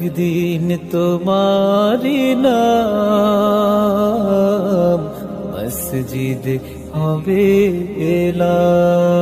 একদিন তোমারি নাম মসজিদ হবে এলাম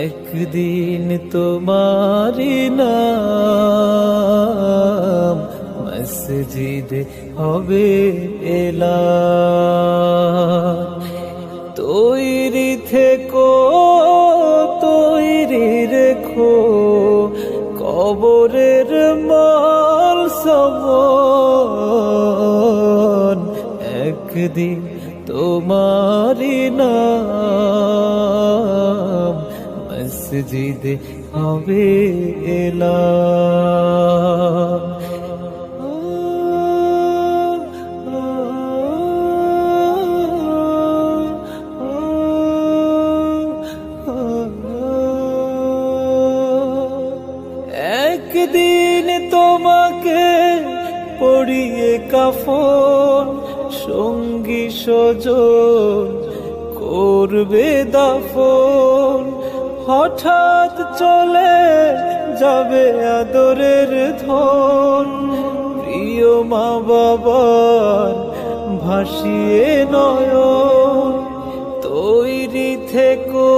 একদিন তোমারি নাম মসজিদ হবে এলাম তোই একদিন তোমারি নাম মসজিদ হবে এলা কাফন সঙ্গী সজন করবে দাফন। হঠাৎ চলে যাবে আদরের ধন। প্রিয় মা বাবার ভাসিয়ে নয়ন, তৈরি থেকো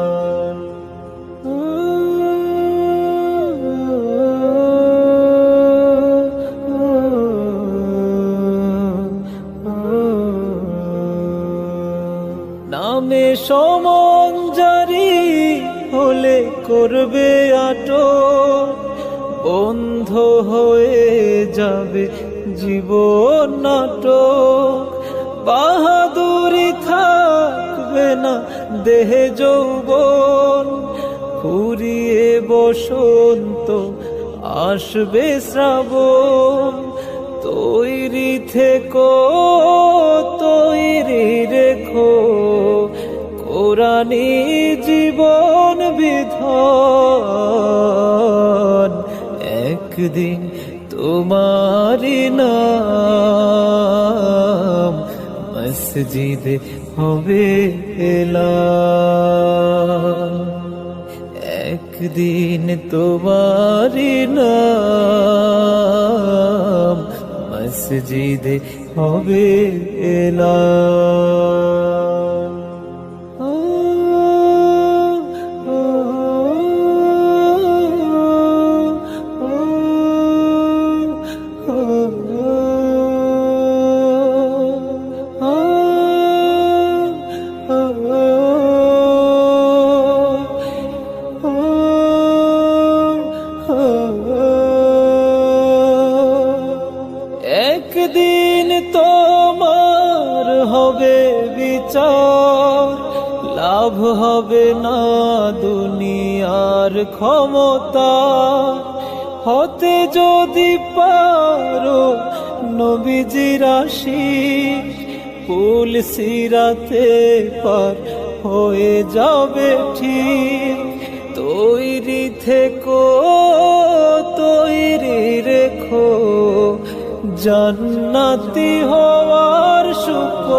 নামে সমন জারি হলে করবে আটো বন্ধ হয়ে যাবে জীবন নাটক। বাহাদুরি থাকবে না দেহে যৌবন। ফুরিয়ে বসন্ত আসবে শ্রাবণ। তৈরি থেকো, তৈরি কোরআনি জীবন বিধন। একদিন তোমারি নাম মসজিদ হবে একদিন তোমারি নাম মসজিদ হবে এলা একদিন তোমার হবে বিচার, লাভ হবে না দুনিয়ার ক্ষমতা। হতে যদি পারো নবীজির আশিস ফুল সিরাতে পার হয়ে যাবে ঠিক। তৈরি থেকো, তৈরি রেখো। জান্নাতি হওয়ার সুপন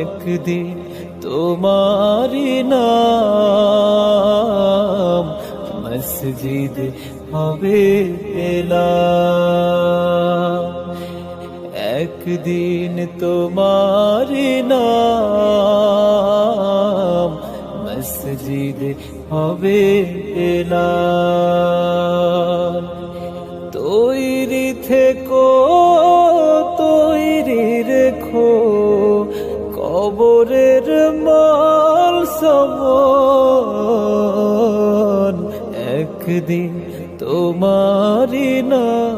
একদিন তোমারি নাম মসজিদ হবে একদিন তোমারি নাম মসজিদ হবে এলা। কবরের মাল সমন একদিন তোমারি না